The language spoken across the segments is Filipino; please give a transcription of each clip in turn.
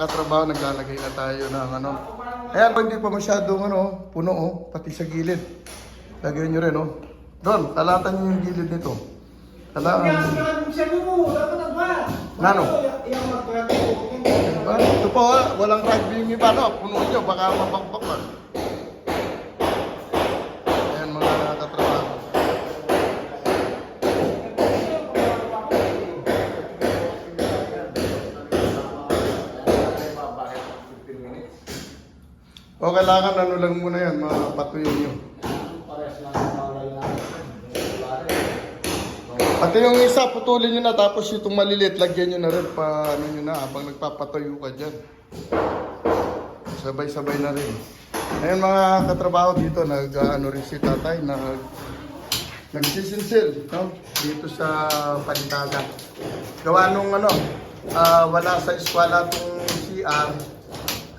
katrabaho, naglalagay na tayo ng ano. Ayan, hindi pa masyadong ano, puno oh, pati sa gilid. Lagyan nyo rin oh. Doon, kalatan nyo yung gilid nito. Kailangan. Nano? Ito po, ah, walang rugby yung iba, no? Puno nyo, baka mabakbakan. O kailangan ano lang muna yan, mapatuyin nyo. Pati yung isa, putulin nyo na tapos itong maliliit, lagyan nyo na rin pa ano nyo na habang nagpapatayo ka dyan. Sabay-sabay na rin. Ayun mga katrabaho dito, nag ano rin si tatay, nag nagsisinsil, no? Dito sa Panitaga. Gawa nung ano, ah, wala sa eskwela tong CR,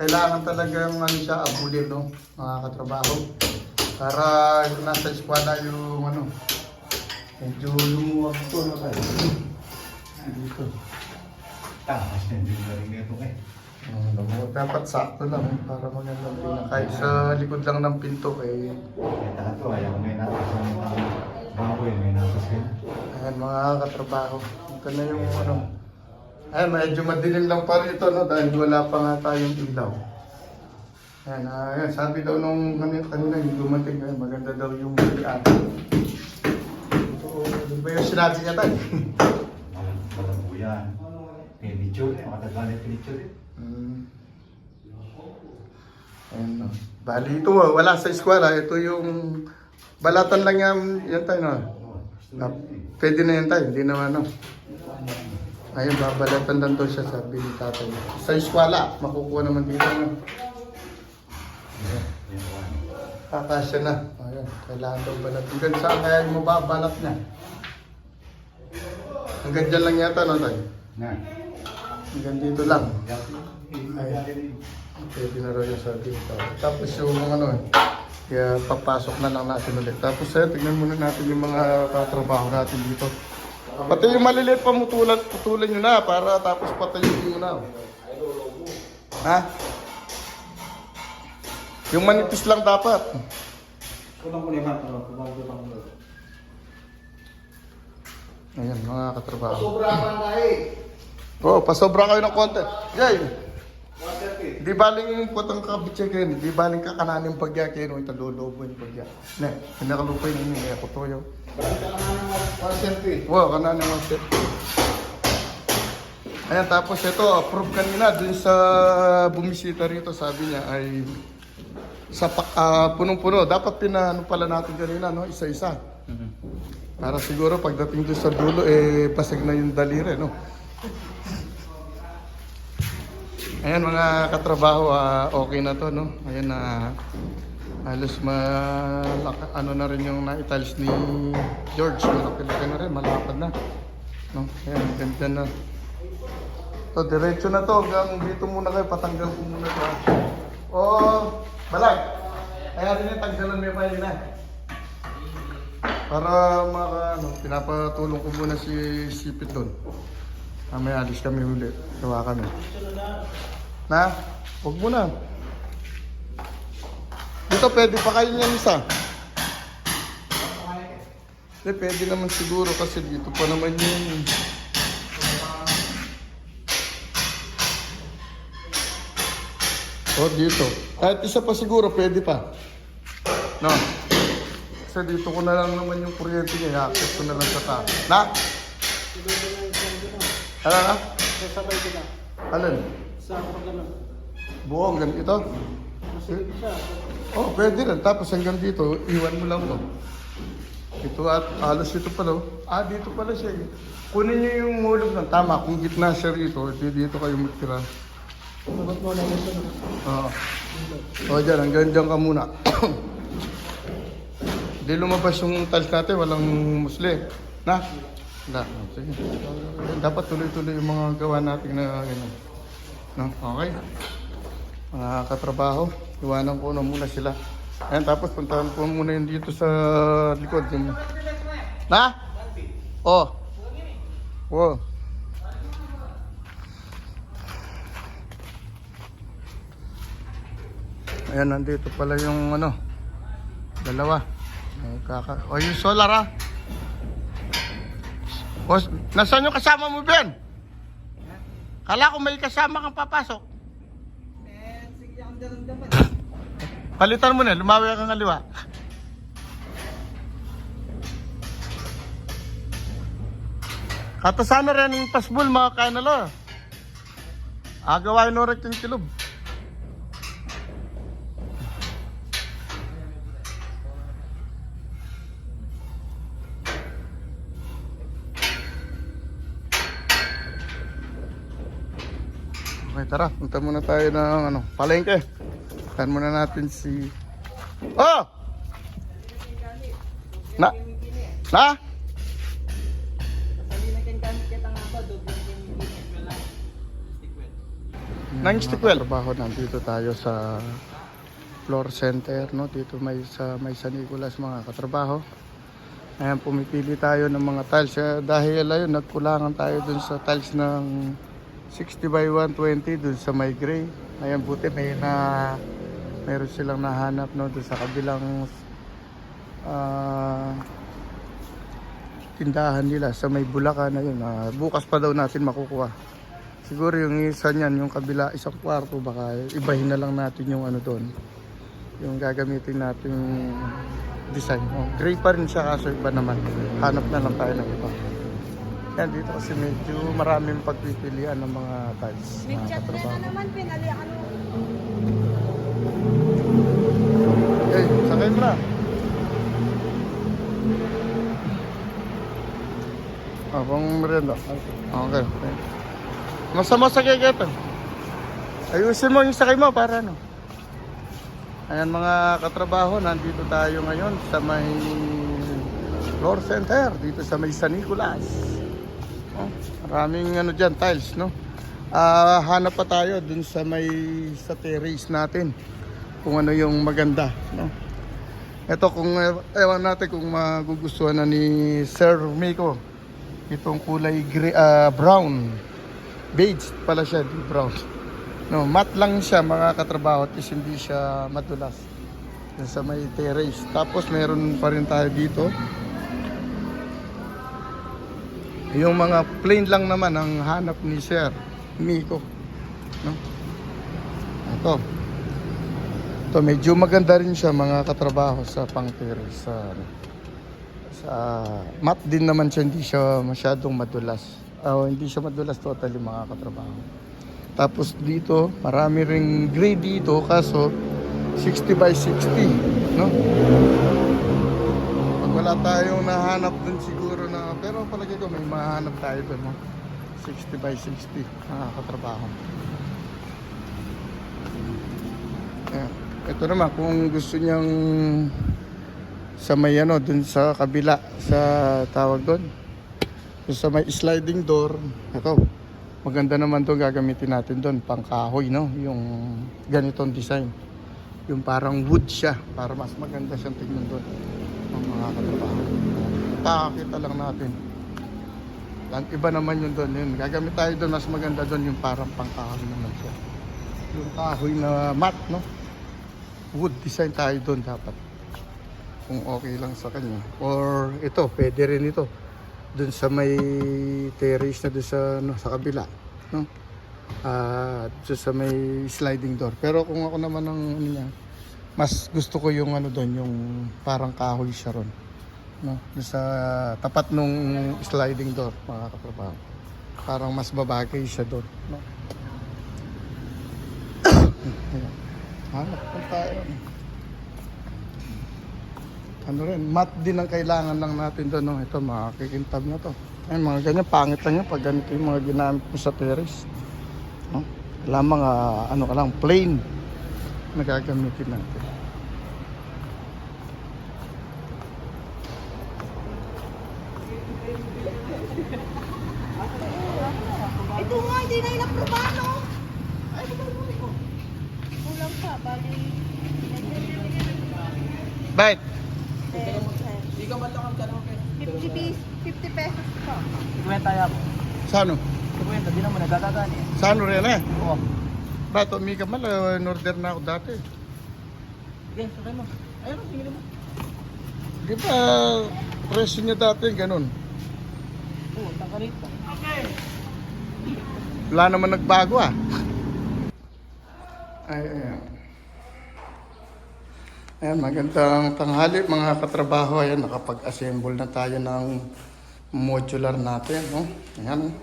kailangan talagang ano siya, abulin, no? Mga katrabaho. Para nasa eskwela yung ano, medyo lumuwag to, no? tayo? Dito. Takas na din na rin ito eh. Oh, lumuwag. Dapat sakto lang, eh, para magandang tingnan. Kahit sa likod lang ng pinto, eh, Kaya taka to, ayaw may natas na mga bangko yun, may natas yun. Ayan mga katrabaho. Ito na yung ano. Ayan, medyo madilim lang pa rito no dahil wala pa nga tayong ilaw. Ayan, ah, ayan sabi daw nung kanina, kanina yung dumating, ayan, maganda daw yung milian. So, di ba yung sinabi niya tayo? Walang walang buyan. Pinitsure, makatagal na pinitsure. Hmm. Ayan no. Bali ito, ah, wala sa eskwela. Ito yung balatan lang yan, yan tayo no. Ah, pwede na yan tayo, hindi naman ano. Ayun, babalatan lang daw siya sabi ni tatay. Sa eskwela, makukuha naman dito. No? Kakasya na. Ayun, kailangan daw balat. Hanggang saan kaya mo babalat niya? Hanggang dyan lang yata, no tayo? Na. Hanggang dito lang. Pwede na raw yung sabi ni tatay. Tapos yung ano eh, kaya papasok na lang natin ulit. Tapos eh, tignan muna natin yung mga katrabaho natin dito. Pati yung maliliit pa mutulan, putulan nyo na para tapos patayin nyo na. Ha? Yung manipis lang dapat. Kulang ko na yung pero kulang ko lang. Ayan, mga katrabaho. Sobrahan tayo eh. Oo, oh, pasobra kayo ng konti. Jay, 130. Di baling putang kabitse kayo, di baling kakananin pagya kayo, ito lolobo yung pagya. Ne, pinakalupay nyo niya, ako toyo. Basta ka na ng 130. Wow, kananin mo set. Ayan, tapos ito, approve kanina dun sa bumisita rito, sabi niya ay sa ah, punong-puno. Dapat pinano pala natin kanina, no? Isa-isa. Para siguro pagdating doon sa dulo, eh, pasag na yung daliri, no? Ayan mga katrabaho, ah, okay na to, no? Ayan na halos malaka, ano na rin yung na-italis ni George. Malaki-laki na rin, malapad na. No? Ayan, ganda na. To, diretso na to. Hanggang dito muna kayo, patanggal ko muna to. ah. O, balag. Rin yung tanggalan may pahin na. Para maka, ano, pinapatulong ko muna si Sipit doon. Mamaya alis kami ulit. Gawa kami. Na? Huwag mo na. Dito pwede pa kayo niyan isa. Hindi, pwede naman siguro kasi dito pa naman yung... Oh, dito. Kahit isa pa siguro, pwede pa. No? Kasi dito ko na lang naman yung kuryente niya. I-access ko na lang sa taas. Na? Ano na? Sasabay ko na. Alin? Sa kapag ano. Buong ganito? Masigit siya. Oh, pwede rin. Tapos hanggang dito, iwan mo lang to. Ito at halos ito pala. oh. Ah, dito pala siya. eh. Kunin niyo yung hulog ng tama. Kung gitna siya rito, ito dito kayo magtira. Sabat mo na sunod. Oo. O dyan, hanggang dyan ka muna. Hindi lumabas yung natin, walang musli. Na? Na, sige. Dapat tuloy-tuloy yung mga gawa natin na gano'n. No? Okay. Mga katrabaho, iwanan ko na muna sila. Ayan, tapos puntahan ko muna yung dito sa likod. Yung... Na? Oh. Oh. Ayan, nandito pala yung ano, dalawa. Kaka... O, yung solar ah. O, nasaan yung kasama mo, Ben? Kala ko may kasama kang papasok. Palitan mo na, lumawi ka ng kaliwa. Kata sana rin yung pasbul mga kainalo. Agawain orak yung kilob. Tara. Punta muna tayo ng ano, palengke. Puntahan muna natin si... Oh! Na? Na? Nang Stickwell. Trabaho nandito tayo sa floor center, no? Dito may sa may San Nicolas mga katrabaho. Ayan, pumipili tayo ng mga tiles. Eh, dahil ayun, nagkulangan tayo dun sa tiles ng 60 by 120 dun sa may gray. Ayan, buti may na meron silang nahanap no dun sa kabilang ah, tindahan nila sa may Bulacan na yun. Ah, bukas pa daw natin makukuha. Siguro yung isa niyan, yung kabila, isang kwarto, baka ibahin na lang natin yung ano doon. Yung gagamitin natin design. Oh, gray pa rin siya kaso iba naman. Hanap na lang tayo ng iba. Yan dito kasi medyo maraming pagpipilian ng mga tiles. May mga chat na na naman, pinalian mo. Eh, sakay bra. Ah, pang merienda. Okay. okay. Masama sa kagatan. Ayusin mo yung sakay mo para ano. Ayan mga katrabaho, nandito tayo ngayon sa may floor center, dito sa may San Nicolas. Oh, maraming ano dyan, tiles, no? Ah, hanap pa tayo dun sa may sa terrace natin kung ano yung maganda, no? Ito kung eh, ewan natin kung magugustuhan na ni Sir Miko itong kulay gray, ah, brown. Beige pala siya, di brown. No, matte lang siya mga katrabaho at hindi siya madulas. Sa may terrace. Tapos meron pa rin tayo dito. Yung mga plain lang naman ang hanap ni Sir Miko. No? Ito. Ito, medyo maganda rin siya mga katrabaho sa pang terrace. Sa, sa matte din naman siya, hindi siya masyadong madulas. Oh, hindi siya madulas totally mga katrabaho. Tapos dito, marami ring gray dito kaso 60 by 60, no? Pag wala tayong nahanap dun siguro na, pero palagi ko may mahanap tayo dun, no? 60 by 60, mga katrabaho. Ayan. Ito naman, kung gusto niyang sa may ano, dun sa kabila, sa tawag doon, sa may sliding door, ito, maganda naman to gagamitin natin doon, pang kahoy, no? Yung ganitong design. Yung parang wood siya, para mas maganda siyang tignan doon. Ang mga katrabaho. Pakakita lang natin. Ang iba naman yun doon, yun. Gagamit tayo doon, mas maganda doon yung parang pang kahoy naman siya. Yung kahoy na mat, no? Wood design tayo doon dapat. Kung okay lang sa kanya. Or ito, pwede rin ito. Doon sa may terrace na doon sa, no, sa kabila. No? Ah, doon sa may sliding door. Pero kung ako naman ang ano niya, mas gusto ko yung ano doon, yung parang kahoy siya ron. No? Sa tapat nung sliding door, mga katrabaho. Parang mas babagay siya doon. No? Hanap pa tayo. Ano rin, mat din ang kailangan lang natin doon. No? Ito, makikintab na to. Ayun, mga ganyan, pangit lang yan pag ganito yung mga ginamit mo sa terrace. No? Kailangan mga, ano ka lang, plain na gagamitin natin. Ito nga, hindi na inaprobano. Ay, Kulang pa, bali. Bakit? Hindi ka man lang ang tanong kayo. 50 pis- 50 pesos po. Kwenta yan mo. Sano? Kwenta, di naman nagkakagaan eh. Sano rin eh? Oo. Ba't umi ka mal, uh, in order na ako dati. Sige, sakay mo. Ayun, sige mo. Di ba presyo niya dati ganun? Rito. Wala naman nagbago ah. Ay, ayan. Ayan, magandang tanghali mga katrabaho. Ayan, nakapag-assemble na tayo ng modular natin. No? Ayan.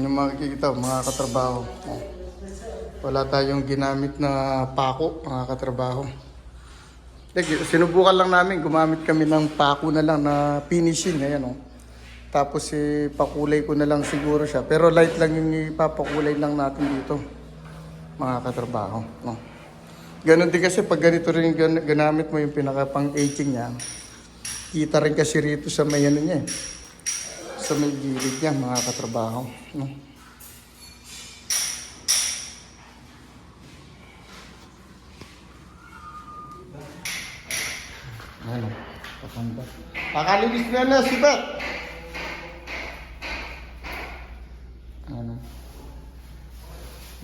Yung makikita, mga katrabaho. Wala tayong ginamit na pako, mga katrabaho. Sinubukan lang namin, gumamit kami ng pako na lang na finishing. Ayan, oh. Tapos eh, pakulay ko na lang siguro siya. Pero light lang yung ipapakulay lang natin dito. Mga katrabaho. No? Ganon din kasi pag ganito rin gan- ginamit mo yung pinaka pang aging niya. Kita rin kasi rito sa may ano niya eh. Sa may gilid niya mga katrabaho. No? Ano? Patanda. Pakalinis na na si Beth. Ano?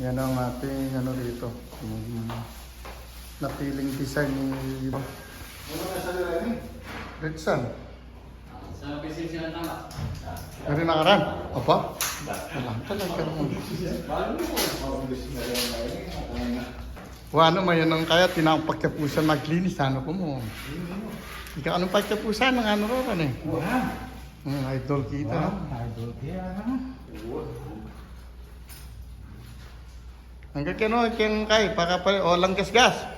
Yan ang ating ano dito. Yung napiling design ni Ano na sa Remy? Red Sun. Sa PCC na tama. Ano nakaran? Apa? Wala talaga naman. Wa ano man yan ang kaya tinang pagkapusan maglinis ano ko mo. Ikaw anong pagkapusan ng ano ron eh? Hmm, idol kita. no? Idol kaya Hanggang kano, keng kay, para pa, o lang gas.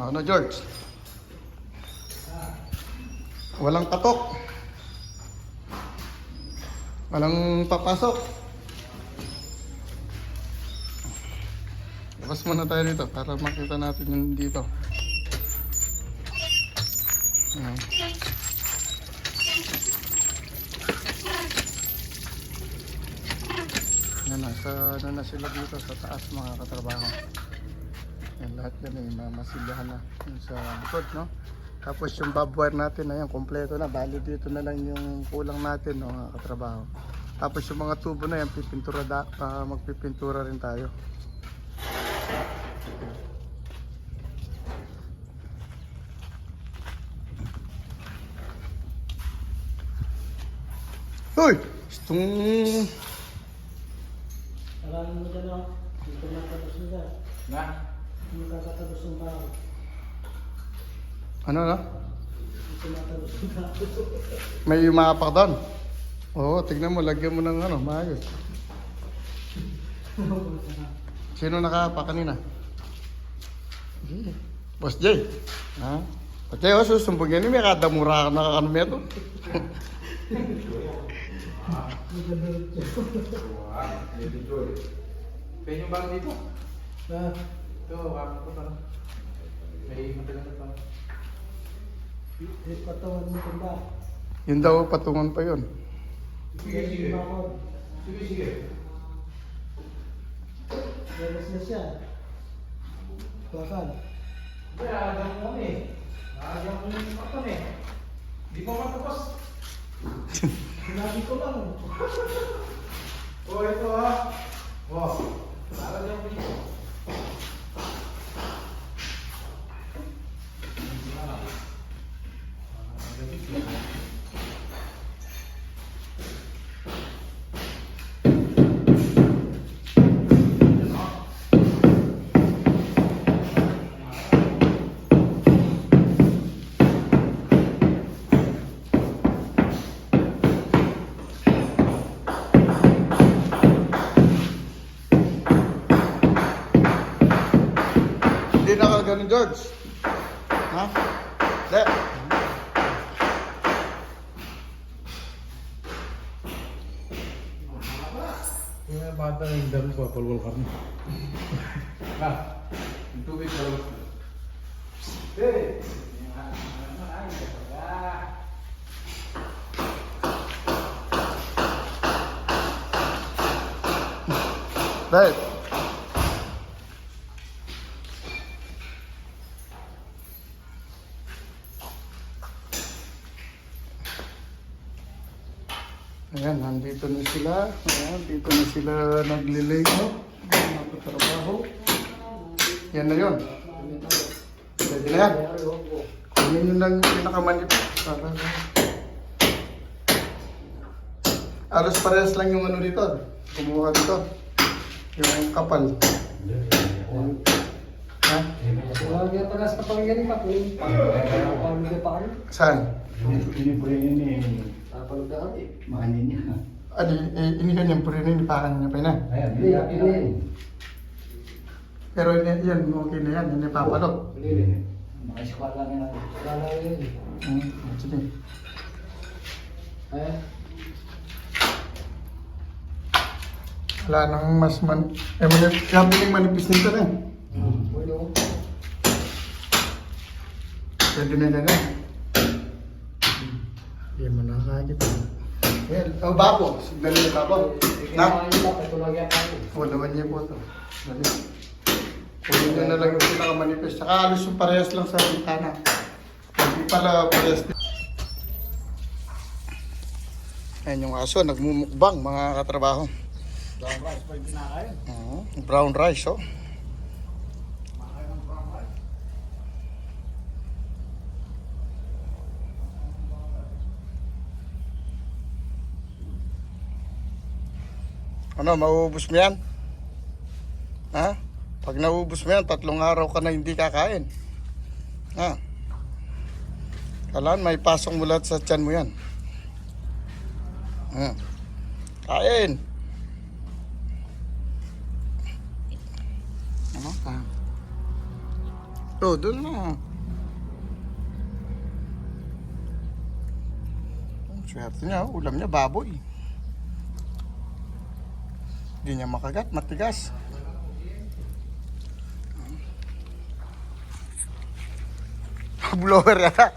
Ano, George? Walang katok. Walang papasok. Labas muna tayo dito para makita natin yung dito. Ayan. Yan, nasa ano na sila dito sa taas mga katrabaho. Yan, lahat yan ay mamasilyahan na sa likod, no? Tapos yung bob natin, ayan, kompleto na. Bali dito na lang yung kulang natin, no, mga katrabaho. Tapos yung mga tubo na yan, pipintura da, pa, magpipintura rin tayo. Hoy! Itong... Alam mo dyan ako. Dito na tapos nila. Na? Hindi kakatapos ng tao. Ano na? Dito na tapos ng tao. May umapak doon. Oo, tignan mo, lagyan mo ng ano, maayos. Sino nakapa kanina? Boss Jay. Ha? Pati oh, susumbong yan, may kada mura ka nakakanumeto. Kaya yung bago dito? Ah, Ito, wala ko pa. May matagal na pa. eh, patawan mo tanda. Yun daw, patungan pa yun. Sige, sige. Sige, sige. Meron na siya. Bakal. Hindi, agam mo kami. Agam mo yung pakon eh. Di pa matapos. Sinabi ko lang. Oh, ito ha. Oh. Para dyan dito. Hindi na ka ganun, George. Ha? Hindi. Kaya bata yung dami pa, palwal ka rin. Ha? Yung tubig palwal ka. Hey! Dahil. Ayan, nandito na sila. Ayan, dito na sila naglilay. Oh. trabaho. Yan na yun. Pwede na yan. Kunin nyo lang yung pinakamanipis. Para- Alos parehas lang yung ano dito. Kumuha dito. Yung kapal. Ha? Wala niya paano pa ano? Saan? Ini po rin ini. Papalugdaan eh. Mahanin niya. Adi, eh, inihan yung purinin, parang niya pa na. Ayan, Hindi, hindi. Pero ini- yan, okay na yan, hindi papalo. Mga eskwala nga. Wala yun. Hmm, sige. Eh? Wala nang mas man... Eh, manip, sabi yung manipis nito na. Ulo. Pwede na na na. Hindi mo na kagit. Well, oh, niya bapo. Na? Kaya pa, patulang yan pa. O, naman niya po ito. Dali. Kunin nyo na lang yung pinakamanipis. Saka alos yung parehas lang sa bintana. Hindi pala parehas. Ayan yung aso, nagmumukbang mga katrabaho. Brown rice pa yung kinakain. Oo, brown rice, oh. Ano, mauubos mo yan? Ha? Pag naubos mo yan, tatlong araw ka na hindi kakain. Ha? Kailangan may pasok mula sa tiyan mo yan. Hmm. Kain! Ano ka? Oh, doon na. Swerte niya, ulam niya baboy. Hindi niya makagat, matigas. Blower yata.